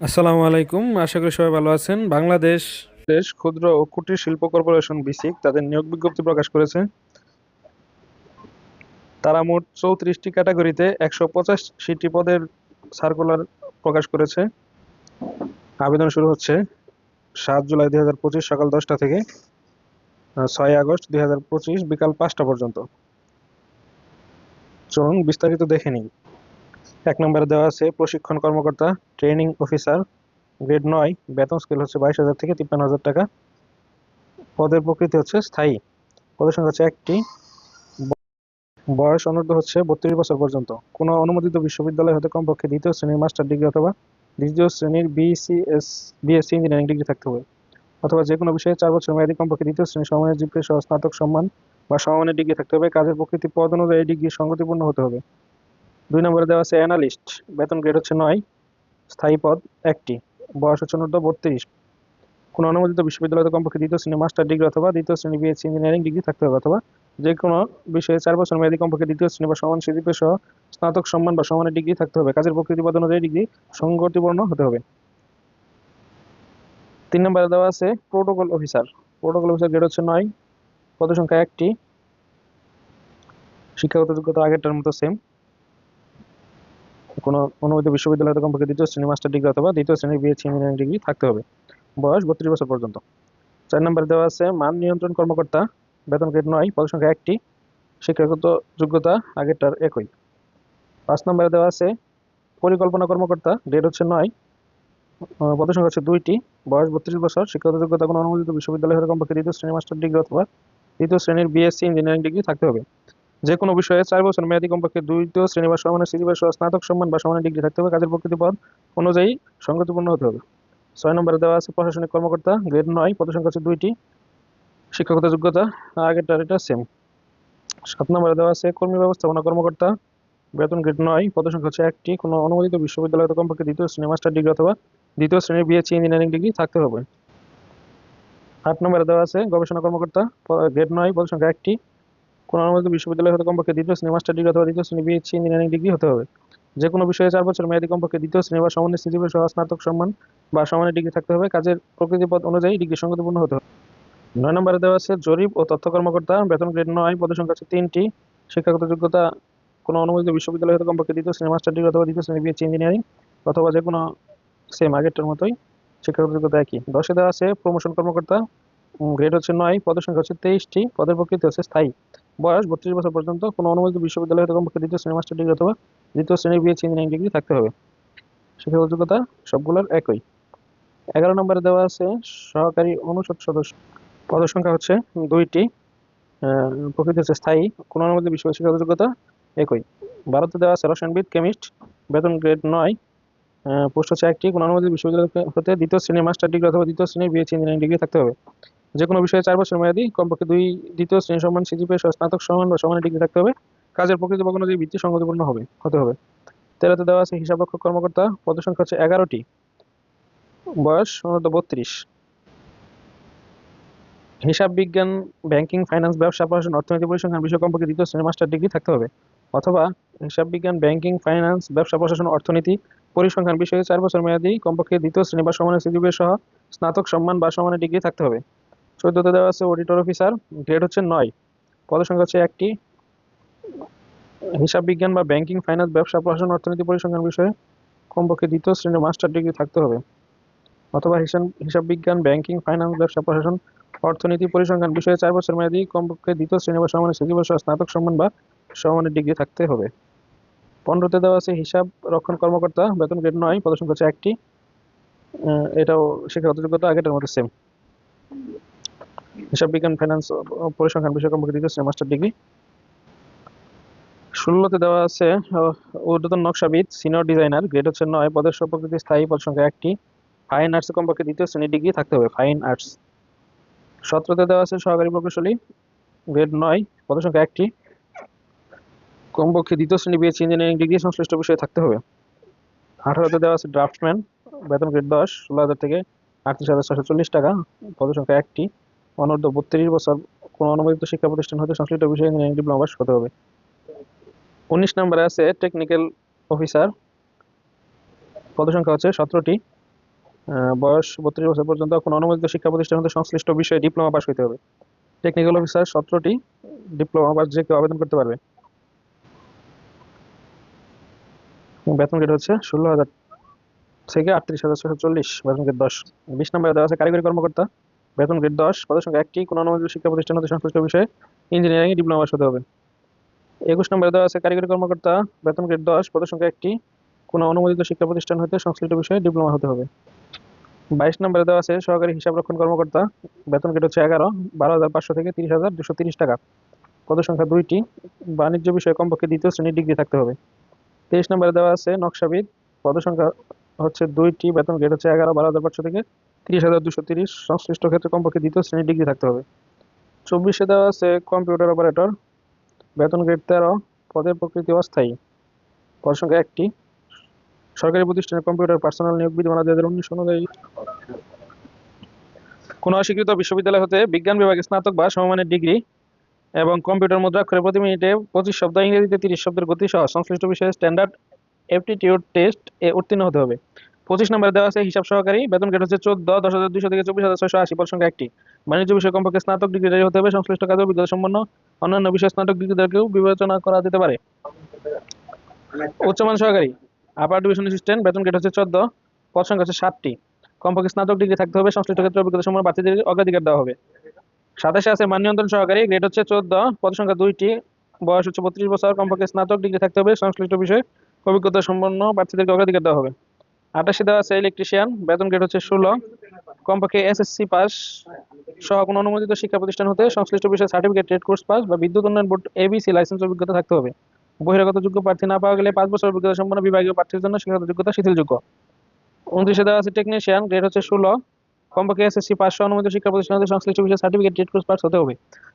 আসসালামু আলাইকুম। আশা করি সবাই ভালো আছেন। বাংলাদেশ দেশ ক্ষুদ্র ও কুটির শিল্প কর্পোরেশন বিসিক তাদের নিয়োগ বিজ্ঞপ্তি প্রকাশ করেছে। তারা মোট চৌত্রিশটি ক্যাটাগরিতে একশো পঁচাশিটি পদের সার্কুলার প্রকাশ করেছে। আবেদন শুরু হচ্ছে সাত জুলাই দুই হাজার পঁচিশ সকাল দশটা থেকে ছয় আগস্ট দুই হাজার পঁচিশ বিকাল পাঁচটা পর্যন্ত। চলুন বিস্তারিত দেখে নিই। এক নম্বরে দেওয়া আছে, প্রশিক্ষণ কর্মকর্তা, ট্রেনিং অফিসার, গ্রেড নয়, বেতন স্কেল হচ্ছে বাইশ হাজার থেকে তিপ্পান্ন হাজার টাকা। পদের প্রকৃতি হচ্ছে স্থায়ী। পদের সংখ্যা হচ্ছে একটি। বয়স অনূর্ধ্ব হচ্ছে বত্রিশ বছর পর্যন্ত। কোনো অনুমোদিত বিশ্ববিদ্যালয় হতে কমপক্ষে দ্বিতীয় শ্রেণির মাস্টার ডিগ্রি অথবা দ্বিতীয় শ্রেণির বিসিএস বিএসসি ইঞ্জিনিয়ারিং ডিগ্রি থাকতে হবে। অথবা যে কোনো বিষয়ে চার বছর মেয়াদী কমপক্ষে দ্বিতীয় শ্রেণির সমমানের জিপে সহ স্নাতক সম্মান বা সমমানের ডিগ্রি থাকতে হবে। কাজের প্রকৃতি পদ অনুযায়ী ডিগ্রি সঙ্গতিপূর্ণ হতে হবে। দুই নম্বরে দেওয়া আছে অ্যানালিস্ট। বেতন গ্রেড হচ্ছে নয়, স্থায়ী পদ একটি, বয়স হচ্ছে অনূর্ধ্ব বত্রিশ। কোনো অনুমোদিত বিশ্ববিদ্যালয়তে কমপক্ষে দ্বিতীয় শ্রেণি মাস্টার ডিগ্রি অথবা দ্বিতীয় শ্রেণি বিএসসি ইঞ্জিনিয়ারিং ডিগ্রি থাকতে হবে অথবা যে কোনো বিষয়ে চার বছর মেয়াদী কমপক্ষে দ্বিতীয় শ্রেণি বা সমান সিজিপি সহ স্নাতক সম্মান বা সমানের ডিগ্রি থাকতে হবে। কাজের প্রকৃতি পদ অনুযায়ী ডিগ্রি সংগতিপূর্ণ হতে হবে। তিন নম্বরে দেওয়া আছে protocol officer protocol officer grade হচ্ছে নয় পদ সংখ্যা একটি। শিক্ষাগত যোগ্যতা আগেরটার মতো সেম কোনো অনুমোদিত বিশ্ববিদ্যালয় থেকে কমপক্ষে দ্বিতীয় শ্রেণি মাস্টার ডিগ্রি অথবা দ্বিতীয় শ্রেণির বিএসসি ইঞ্জিনিয়ারিং ডিগ্রি থাকতে হবে। বয়স বত্রিশ বছর পর্যন্ত। চার নম্বরে দেওয়া আছে মান নিয়ন্ত্রণ কর্মকর্তা বেতন গ্রেড নয় পদ সংখ্যা একটি শিক্ষাগত যোগ্যতা আগেরটার একই। পাঁচ নম্বরে দেওয়া আছে পরিকল্পনা কর্মকর্তা গ্রেড হচ্ছে নয় আহ, পদ সংখ্যা হচ্ছে দুইটি বয়স বত্রিশ বছর শিক্ষাগত যোগ্যতা কোনো অনুমোদিত বিশ্ববিদ্যালয় হতে কমপক্ষে দ্বিতীয় শ্রেণি মাস্টার ডিগ্রি অথবা দ্বিতীয় শ্রেণির বিএসসি ইঞ্জিনিয়ারিং ডিগ্রি থাকতে হবে। যে কোনো বিষয়ে চার বছর মেয়াদী কমপক্ষে দ্বিতীয় শ্রেণি বা সমানের সিজিপি সহ স্নাতক সম্মান বা সমানের ডিগ্রি থাকতে হবে। কাজের প্রকৃতি পদ অনুযায়ী সঙ্গতিপূর্ণ হতে হবে। ছয় নম্বরে দেওয়া আছে প্রশাসনিক কর্মকর্তা, গ্রেড নয় পদ সংখ্যা হচ্ছে দুইটি। শিক্ষাগত যোগ্যতা আগেরটার এটা সেম সাত নম্বরে দেওয়া আছে কর্মী ব্যবস্থাপনা কর্মকর্তা, বেতন গ্রেড নয় পদ সংখ্যা হচ্ছে একটি। কোনো অনুমোদিত বিশ্ববিদ্যালয় হতে কমপক্ষে দ্বিতীয় শ্রেণি মাস্টার ডিগ্রি অথবা দ্বিতীয় শ্রেণির বিএসসি ইঞ্জিনিয়ারিং ডিগ্রি থাকতে হবে। আট নম্বরে দেওয়া আছে গবেষণা কর্মকর্তা গ্রেড নয় পদ সংখ্যা একটি। কোনো অনুমোদিত বিশ্ববিদ্যালয় হতে কমপক্ষে দ্বিতীয় শ্রেণি মাস্টার ডিগ্রি অথবা দ্বিতীয় শ্রেণি বিএসসি ইঞ্জিনিয়ারিং ডিগ্রি হতে হবে। যে কোনো বিষয়ে চার বছর মেয়াদী কমপক্ষে দ্বিতীয় শ্রেণি বা সমানের সিজিপি সহ স্নাতক সম্মান বা সমানের ডিগ্রি থাকতে হবে। কাজের প্রকৃতি পদ অনুযায়ী ডিগ্রি সঙ্গতিপূর্ণ হতে হবে। নয় নম্বরে দেওয়া আছে, জরিপ ও তথ্য কর্মকর্তা, বেতন গ্রেড নয়, পদের সংখ্যা আছে তিনটি। শিক্ষাগত যোগ্যতা, কোনো অনুমোদিত বিশ্ববিদ্যালয় হতে কমপক্ষে দ্বিতীয় শ্রেণি মাস্টার ডিগ্রি অথবা দ্বিতীয় শ্রেণি বিএসসি ইঞ্জিনিয়ারিং অথবা যে কোনো সেম আগেরটার মতোই শিক্ষাগত যোগ্যতা একই। দশে দেওয়া আছে প্রমোশন কর্মকর্তা গ্রেড হচ্ছে নয়, পদের সংখ্যা হচ্ছে তেইশটি, পদের প্রকৃতি হচ্ছে স্থায়ী। বয়স বত্রিশ বছর পর্যন্ত কোনো অনুমোদিত বিশ্ববিদ্যালয় হতে কমপক্ষে দ্বিতীয় শ্রেণি, মাস্টার ডিগ্রি অথবা দ্বিতীয় শ্রেণির বিএসসি ইঞ্জিনিয়ারিং ডিগ্রি থাকতে হবে। শিক্ষাগত যোগ্যতা সবগুলোর একই। এগারো নম্বরে দেওয়া আছে, সহকারী অনুষদ সদস্য পদের সংখ্যা হচ্ছে দুইটি। প্রকৃতি হচ্ছে স্থায়ী, কোনো অনুমোদিত বিশ্ববিদ্যালয় যোগ্যতা একই। ভারতে দেওয়া আছে, রসায়নবিদ, কেমিস্ট, বেতন গ্রেড নয়। পোস্ট হচ্ছে একটি, কোনো অনুমোদিত বিশ্ববিদ্যালয় হতে দ্বিতীয় শ্রেণির মাস্টার ডিগ্রি অথবা দ্বিতীয় শ্রেণির বিএসসি ইঞ্জিনিয়ারিং ডিগ্রি থাকতে হবে। যে কোনো বিষয়ে চার বছর মেয়াদী, কমপক্ষে দুই দ্বিতীয় শ্রেণি সমান সিজিপি সহ স্নাতক সমান বা সমানের ডিগ্রি থাকতে হবে। কাজের প্রকৃতি বা অনুযায়ী বৃত্তি সংগতিপূর্ণ হবে, হতে হবে। তেরোতে দেওয়া আছে হিসাবরক্ষক কর্মকর্তা পদ সংখ্যা হচ্ছে এগারোটি। বয়স অনূর্ধ্ব বত্রিশ। হিসাব বিজ্ঞান, ব্যাংকিং, ফাইন্যান্স, ব্যবসা প্রশাসন অর্থনীতি, পরিসংখ্যান বিষয় কমপক্ষে দ্বিতীয় শ্রেণি মাস্টার ডিগ্রি থাকতে হবে। অথবা হিসাব বিজ্ঞান, ব্যাংকিং, ফাইন্যান্স, ব্যবসা, প্রশাসন, অর্থনীতি, পরিসংখ্যান বিষয়ে চার বছর মেয়াদি, কমপক্ষে দ্বিতীয় শ্রেণি বা সমানের সিজিপি সহ স্নাতক সম্মান বা সমানের ডিগ্রি থাকতে হবে। চোদ্দতে দেওয়া আছে অডিটর অফিসার গ্রেড হচ্ছে নয়। পদের সংখ্যা হচ্ছে একটি। হিসাব বিজ্ঞান বা ব্যাংকিং ফাইন্যান্স ব্যবসা, প্রশাসন, অর্থনীতি পরিসংখ্যান বিষয়ে কমপক্ষে দ্বিতীয় শ্রেণির মাস্টার ডিগ্রি থাকতে হবে। অথবা হিসাব হিসাব বিজ্ঞান ব্যাংকিং ফাইন্যান্স ব্যবসা, প্রশাসন, অর্থনীতি পরিসংখ্যান বিষয়ে চার বছর মেয়াদি, কমপক্ষে দ্বিতীয় শ্রেণি বা সমানের সিজিপি সহ স্নাতক সম্মান বা সমানের ডিগ্রি থাকতে হবে। পনেরোতে দেওয়া আছে হিসাব রক্ষণ কর্মকর্তা, বেতন গ্রেড নয়, পদসংখ্যা হচ্ছে একটি। এটাও শিক্ষাগত যোগ্যতা আগেটার মতো সেম হিসাব বিজ্ঞান ফাইন্যান্স পরিসংখ্যান বিষয় কমপক্ষে দ্বিতীয় মাস্টার ডিগ্রি ষোলোতে দেওয়া আছে ঊর্ধ্বতন নকশাবিদ সিনিয়র ডিজাইনার গ্রেড হচ্ছে নয়, পদের প্রকৃতি স্থায়ী পদ সংখ্যা একটি। ফাইন আর্টসে কমপক্ষে দ্বিতীয় শ্রেণি ডিগ্রি থাকতে হবে ফাইন আর্টস সতেরোতে দেওয়া আছে, সহকারী প্রকৌশলী গ্রেড নয় পদ সংখ্যা একটি। কমপক্ষে দ্বিতীয় শ্রেণি বিএসসি ইঞ্জিনিয়ারিং ডিগ্রি সংশ্লিষ্ট বিষয়ে থাকতে হবে। আঠারোতে দেওয়া আছে ড্রাফটম্যান বেতন গ্রেড দশ, ষোলো হাজার থেকে আটত্রিশ হাজার ছশো চল্লিশ টাকা পদ সংখ্যা একটি। অনূর্ধ্ব বত্রিশ বছর কোনো অনুমোদিত শিক্ষা প্রতিষ্ঠান হতে সংশ্লিষ্ট বিষয়ে ইঞ্জিনিয়ারিং ডিপ্লোমা পাস হতে হবে। উনিশ নম্বরে আছে টেকনিক্যাল অফিসার পদ সংখ্যা হচ্ছে সতেরোটি। বয়স বত্রিশ বছর পর্যন্ত কোনো অনুমোদিত শিক্ষা প্রতিষ্ঠান হতে সংশ্লিষ্ট বিষয়ে ডিপ্লোমা পাস হতে হবে। টেকনিক্যাল অফিসার সতেরোটি। ডিপ্লোমা পাস যে কেউ আবেদন করতে পারবে। বেতন গ্রেড হচ্ছে ষোলো হাজার থেকে আটত্রিশ হাজার ছশো চল্লিশ। বেতন গ্রেড দশ। বিশ নম্বরে দেওয়া আছে কারিগরি কর্মকর্তা। বেতন গ্রেড দশ, পদের সংখ্যা একটি, কোনো অনুমোদিত শিক্ষা প্রতিষ্ঠান হতে সংশ্লিষ্ট বিষয়ে ইঞ্জিনিয়ারিং ডিপ্লোমা পাস হতে হবে। একুশ নম্বরে দেওয়া আছে, কারিগরি কর্মকর্তা, বেতন গ্রেড দশ, পদের সংখ্যা একটি, কোনো অনুমোদিত শিক্ষা প্রতিষ্ঠান হতে সংশ্লিষ্ট বিষয়ে ডিপ্লোমা হতে হবে। বাইশ নম্বরে দেওয়া আছে, সহকারী হিসাব রক্ষণ কর্মকর্তা, বেতন গ্রেড হচ্ছে এগারো, বারো হাজার পাঁচশো থেকে তিরিশ হাজার দুশো তিরিশ টাকা। পদের সংখ্যা দুইটি, বাণিজ্য বিষয়ে কমপক্ষে দ্বিতীয় শ্রেণির ডিগ্রি থাকতে হবে। তেইশ নম্বরে দেওয়া আছে, নকশাবিদ, পদের সংখ্যা হচ্ছে দুইটি, বেতন গ্রেড হচ্ছে এগারো, বারো হাজার পাঁচশো থেকে তিরিশ হাজার দুশো তিরিশ সংশ্লিষ্ট ক্ষেত্রে কমপক্ষে দ্বিতীয় শ্রেণির ডিগ্রি থাকতে হবে। চব্বিশে দেওয়া আছে কম্পিউটার অপারেটর। বেতন গ্রেড তেরো পদের প্রকৃতি অস্থায়ী। পদ সংখ্যা একটি। সরকারি প্রতিষ্ঠানের কম্পিউটার পার্সোনাল নিয়োগ বিধিমালা দুই হাজার উনিশ অনুযায়ী কোনো অস্বীকৃত বিশ্ববিদ্যালয় হতে বিজ্ঞান বিভাগে স্নাতক বা সমমানের ডিগ্রি এবং কম্পিউটার মুদ্রাক্ষরে প্রতি মিনিটে পঁচিশ শব্দ ইংরেজিতে তিরিশ শব্দের গতি সহ সংশ্লিষ্ট বিষয়ে স্ট্যান্ডার্ড অ্যাপটিটিউড টেস্ট এ উত্তীর্ণ হতে হবে। পঁচিশ নম্বরে দেওয়া আছে, হিসাব সহকারী। বেতন গ্রেড হচ্ছে চোদ্দ, দশ হাজার দুশো থেকে চব্বিশ হাজার ছয়শো আশি পদ একটি। বাণিজ্য বিষয়ে কমপক্ষে স্নাতক ডিগ্রি হতে হবে। সংশ্লিষ্ট কাজে অভিজ্ঞতা সম্পন্ন অন্যান্য বিষয়ে স্নাতক ডিগ্রিদেরকেও বিবেচনা করা যেতে পারে। উচ্চমান সহকারী আপার ডিভিশন অ্যাসিস্ট্যান্ট বেতন গ্রেড হচ্ছে চোদ্দ, পদ হচ্ছে ষাটটি কমপক্ষে স্নাতক ডিগ্রি থাকতে হবে। সংশ্লিষ্ট ক্ষেত্রে অভিজ্ঞতা সম্পন্ন প্রার্থীদের অগ্রাধিকার দেওয়া হবে। সাতাশে আছে মান নিয়ন্ত্রণ সহকারী গ্রেড হচ্ছে চোদ্দ, পদ দুইটি। বয়স হচ্ছে বত্রিশ বছর। কমপক্ষে স্নাতক ডিগ্রি থাকতে হবে। সংশ্লিষ্ট বিষয়ে অভিজ্ঞতা সম্পন্ন প্রার্থীদেরকে অগ্রাধিকার দেওয়া হবে। আটাশে দেওয়া আছে ইলেকট্রিশিয়ান বেতন গ্রেড হচ্ছে ষোলো। কমপক্ষে এসএসসি পাস সহ কোনো অনুমোদিত শিক্ষা প্রতিষ্ঠান হতে সংশ্লিষ্ট বিষয়ে সার্টিফিকেট ট্রেড কোর্স পাস বা বিদ্যুৎ উন্নয়ন বোর্ড এবিসি লাইসেন্স অভিজ্ঞতা থাকতে হবে। বহিরাগত যোগ্য প্রার্থী না পাওয়া গেলে পাঁচ বছর অভিজ্ঞতা সম্পন্ন বিভাগীয় প্রার্থীর জন্য শিক্ষাগত যোগ্যতা শিথিলযোগ্য। উনত্রিশে দেওয়া আছে টেকনিশিয়ান গ্রেড হচ্ছে ষোলো। কমপক্ষে এসএসসি পাঁচশো অনুমোদিত শিক্ষা প্রতিষ্ঠান হতে সংশ্লিষ্ট বিষয়ে সার্টিফিকেট ট্রেড কোর্স পাস হতে হবে।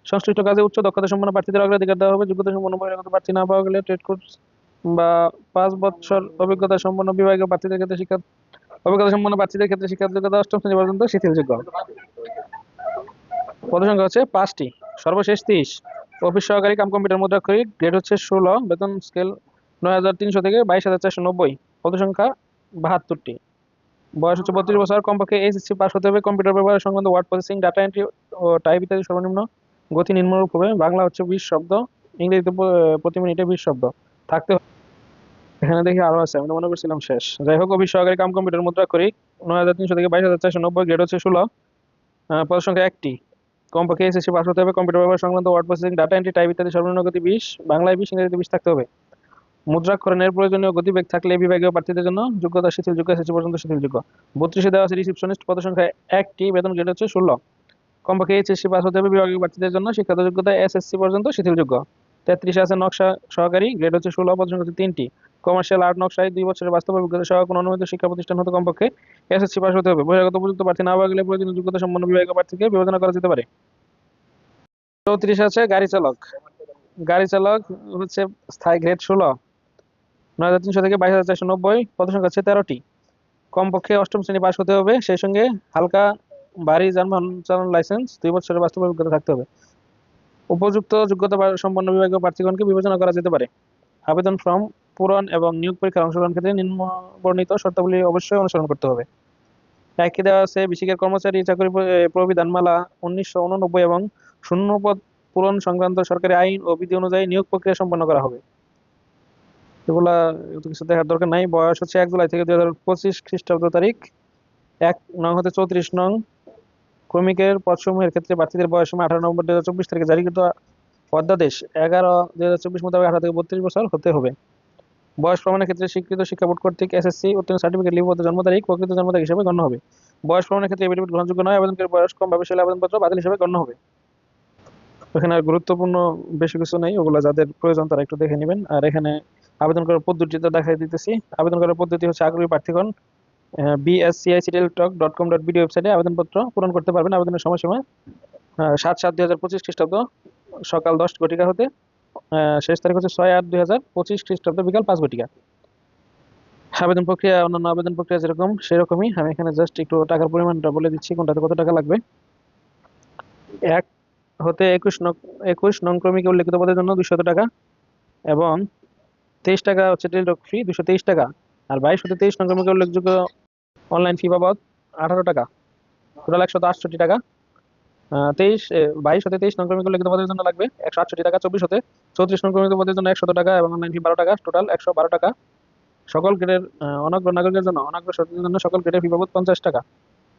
সংশ্লিষ্ট কাজে উচ্চ দক্ষতা সম্পন্ন প্রার্থীদের অগ্রাধিকার দেওয়া হবে। যোগ্যতা সম্পন্ন বহিরাগত প্রার্থী না পাওয়া গেলে ট্রেড কোর্স বা পাঁচ বছর অভিজ্ঞতা সম্পন্ন বিভাগীয় প্রার্থীদের ক্ষেত্রে শিক্ষা, অভিজ্ঞতা সম্পন্ন প্রার্থীদের ক্ষেত্রে শিক্ষা যোগ্যতা অষ্টম শ্রেণি পর্যন্ত শিথিলযোগ্য। পদসংখ্যা হচ্ছে পাঁচটি। সর্বশেষ তিরিশ। অফিস সহকারী কাম কম্পিউটার মুদ্রাক্ষরিক গ্রেড হচ্ছে ষোলো, বেতন স্কেল নয় হাজার তিনশো থেকে বাইশ হাজার চারশো নব্বই। পদসংখ্যা বাহাত্তরটি। বয়স হচ্ছে বত্রিশ বছর। কমপক্ষে এইচএসসি পাস হতে হবে। কম্পিউটার ব্যবহার সংক্রান্ত ওয়ার্ড প্রসেসিং, ডাটা এন্ট্রি ও টাইপ ইত্যাদি সর্বনিম্ন গতি নিম্নরূপ হবে। বাংলা হচ্ছে বিশ শব্দ, ইংরেজিতে প্রতি মিনিটে বিশ শব্দ। থাকতে এখানে দেখি আরও আছে আমি মনে করছিলাম শেষ। যাই হোক, অফিস সহকারী কাম কম্পিউটার মুদ্রা করি, নয় হাজার তিনশো থেকে বাইশ হাজার চারশো নব্বই, গ্রেড হচ্ছে ষোলো। পদ সংখ্যা একটি। কমপক্ষে এসএসসি পাস হতে হবে, কম্পিউটার ব্যবহার সংক্রান্ত word processing data entry type ইত্যাদি সর্বনিম্ন গতি বিশ, বাংলায় বিশ, ইংরেজিতে বিশ থাকতে হবে। মুদ্রাক্ষরণের প্রয়োজনীয় গতিবেগ থাকলে বিভাগীয় প্রার্থীদের জন্য যোগ্যতা শিথিলযোগ্য এসএসসি পর্যন্ত শিথিলযোগ্য। বত্রিশে দেওয়া আছে রিসিপশনিস্ট পদ সংখ্যা একটি, বেতন গ্রেড হচ্ছে ষোলো। কমপক্ষে এইচএসসি পাস হতে হবে বিভাগীয় প্রার্থীদের জন্য শিক্ষাগত যোগ্যতা এসএসসি পর্যন্ত শিথিলযোগ্য। তেত্রিশে আছে নকশা সহকারী গ্রেড হচ্ছে ষোলো সংখ্যা হচ্ছে তিনটি। কমার্শিয়াল আর্ট নকশায় দুই বছরের বাস্তব অভিজ্ঞতা সহ কোনো অনুমোদিত শিক্ষা প্রতিষ্ঠান হতে কমপক্ষে এসএসসি পাস হতে হবে। বহিরাগত উপযুক্ত প্রার্থী না পাওয়া গেলে প্রয়োজনীয় যোগ্যতা সম্পন্ন বিভাগীয় প্রার্থীকে বিবেচনা করা যেতে পারে। চৌত্রিশ আছে গাড়ি চালক। গাড়ি চালক হচ্ছে স্থায়ী গ্রেড ষোলো। নয় হাজার তিনশো থেকে বাইশ হাজার চারশো নব্বই পদ সংখ্যা হচ্ছে তেরোটি। কমপক্ষে অষ্টম শ্রেণি পাস হতে হবে। সেই সঙ্গে হালকা ভারী যানবাহন চালানোর লাইসেন্স দুই বছরের বাস্তব অভিজ্ঞতা থাকতে হবে। উপযুক্ত যোগ্যতা সম্পন্ন বিভাগীয় প্রার্থীগণকে বিবেচনা করা যেতে পারে। আবেদন ফর্ম পূরণ এবং নিয়োগ পরীক্ষার অংশগ্রহণ ক্ষেত্রে নিম্ন বর্ণিত শর্তাবলী অবশ্যই অনুসরণ করতে হবে। একই দেওয়া আছে বিসিকের কর্মচারী, চাকরি প্রবিধানমালা উনিশশো উননব্বই এবং শূন্য পদ পূরণ সংক্রান্ত সরকারি আইন ও বিধি অনুযায়ী নিয়োগ প্রক্রিয়া সম্পন্ন করা হবে। এগুলা কিছু দেখার দরকার নাই। বয়স হচ্ছে এক জুলাই থেকে দুই হাজার পঁচিশ খ্রিস্টাব্দ তারিখ। এক নং হতে চৌত্রিশ নং ক্রমিকের পদসমূহের ক্ষেত্রে প্রার্থীদের বয়স সীমা আঠারো নভেম্বর দুই হাজার চব্বিশ তারিখে জারিকৃত অধ্যাদেশ এগারো দুই হাজার চব্বিশ মোতাবেক আঠারো থেকে বত্রিশ বছর হতে হবে। বয়স প্রমাণের ক্ষেত্রে স্বীকৃত শিক্ষা বোর্ড কর্তৃক এসএসসি উত্তীর্ণ সার্টিফিকেট লিপিবদ্ধ জন্ম তারিখ প্রকৃত জন্ম তারিখ হিসেবে গণ্য হবে। বয়স প্রমাণের ক্ষেত্রে এফিডেভিট গ্রহণযোগ্য নয়। আবেদনকারীর বয়স কম বা বেশি হলে আবেদনপত্র বাতিল হিসেবে গণ্য হবে। এখানে আর গুরুত্বপূর্ণ বেশি কিছু নেই। ওগুলো যাদের প্রয়োজন তারা একটু দেখে নেবেন। আর এখানে আবেদন করার পদ্ধতিটা দেখাই দিতেছি। আবেদন করার পদ্ধতি হচ্ছে আগ্রহী প্রার্থীগণ। বিএসসিআইসিডিএল টক ডট কম ডট ওয়েবসাইটে আবেদনপত্র পূরণ করতে পারবেন। আবেদনের সময়সীমা সাত সাত দুই হাজার পঁচিশ খ্রিস্টাব্দ সকাল দশ ঘটিকা হতে শেষ তারিখ হচ্ছে ছয় আট দুই হাজার পঁচিশ খ্রিস্টাব্দ বিকাল পাঁচ ঘটিকা। আবেদন প্রক্রিয়া, অন্যান্য আবেদন প্রক্রিয়া যেরকম, সেরকমই। আমি এখানে জাস্ট একটু টাকার পরিমাণটা বলে দিচ্ছি, কোনটাতে কত টাকা লাগবে। এক হতে একুশ একুশ নং ক্রমিকে উল্লেখিত পদের জন্য দুশত টাকা এবং তেইশ টাকা হচ্ছে টেলিটক ফি দুশো তেইশ টাকা। আর বাইশ হতে তেইশ নং ক্রমিকে উল্লেখযোগ্য অনলাইন ফি বাবদ আঠারো টাকা। টোটাল একশত আটষট্টি টাকা। তেইশ বাইশ হতে তেইশ নং ক্রমিক লিখিত পদের জন্য লাগবে। একশো আটষট্টি টাকা চব্বিশ হতে চৌত্রিশ নং ক্রমিক পদের জন্য একশত টাকা এবং অনলাইন ফি বারো টাকা। টোটাল একশো বারো টাকা। সকল গ্রেডের অনগ্র নাগরিকের জন্য, অনগ্র সদস্যদের জন্য সকল গ্রেডের ফি বাবদ পঞ্চাশ টাকা।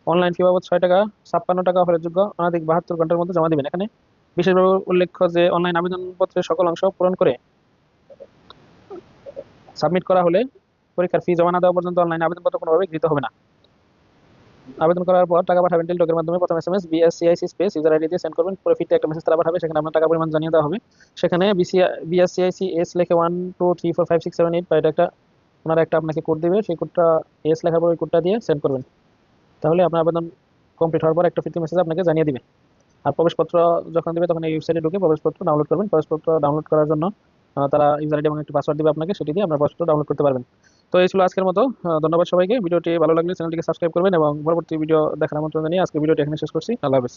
অনলাইন ফি বাবদ ছয় টাকা, ছাপ্পান্ন টাকা অফারের যোগ্য, অনাধিক বাহাত্তর ঘণ্টার মধ্যে জমা দিবেন এখানে। বিশেষভাবে উল্লেখ্য যে অনলাইন আবেদনপত্রের সকল অংশ পূরণ করে সাবমিট করা হলে পরীক্ষার ফি জমা না দেওয়া পর্যন্ত অনলাইন আবেদনপত্র কোনোভাবে গৃহীত হবে না। আবেদন করার পর টাকা পাঠাবেন টেলিটকের মাধ্যমে। প্রথম S M S BSCIC space user ID দিয়ে সেন্ড করবেন। পরে ফিরতে একটা মেসেজ তারা পাঠাবে, সেখানে আপনার টাকা পরিমাণ জানিয়ে দেওয়া হবে। সেখানে বিএসসিআইসি এস লেখে one two three four five six seven eight বা এটা একটা, ওনারা একটা আপনাকে কোড দিবে। সেই কোডটা এস লেখার পর ওই কোডটা দিয়ে সেন্ড করবেন। তাহলে আপনার আবেদন কমপ্লিট হওয়ার পর একটা ফিরতি মেসেজ আপনাকে জানিয়ে দিবে। আর প্রবেশপত্র যখন দিবে, তখন এই ওয়েবসাইটে ঢুকে প্রবেশপত্র ডাউনলোড করবেন। প্রবেশপত্র ডাউনলোড করার জন্য তারা ইউজার আইডি এবং একটি পাসওয়ার্ড দিবে আপনাকে, সেটি দিয়ে আপনার প্রবেশপত্র ডাউনলোড করতে পারবেন। তো এই ছিল আজকের মতো। ধন্যবাদ সবাইকে। ভিডিওটি ভালো লাগলে চ্যানেলটিকে সাবস্ক্রাইব করবেন এবং পরবর্তী ভিডিও দেখার আমন্ত্রণ জানিয়ে আজকে ভিডিওটি এখানে শেষ করছি। আল্লাহ হাফেজ।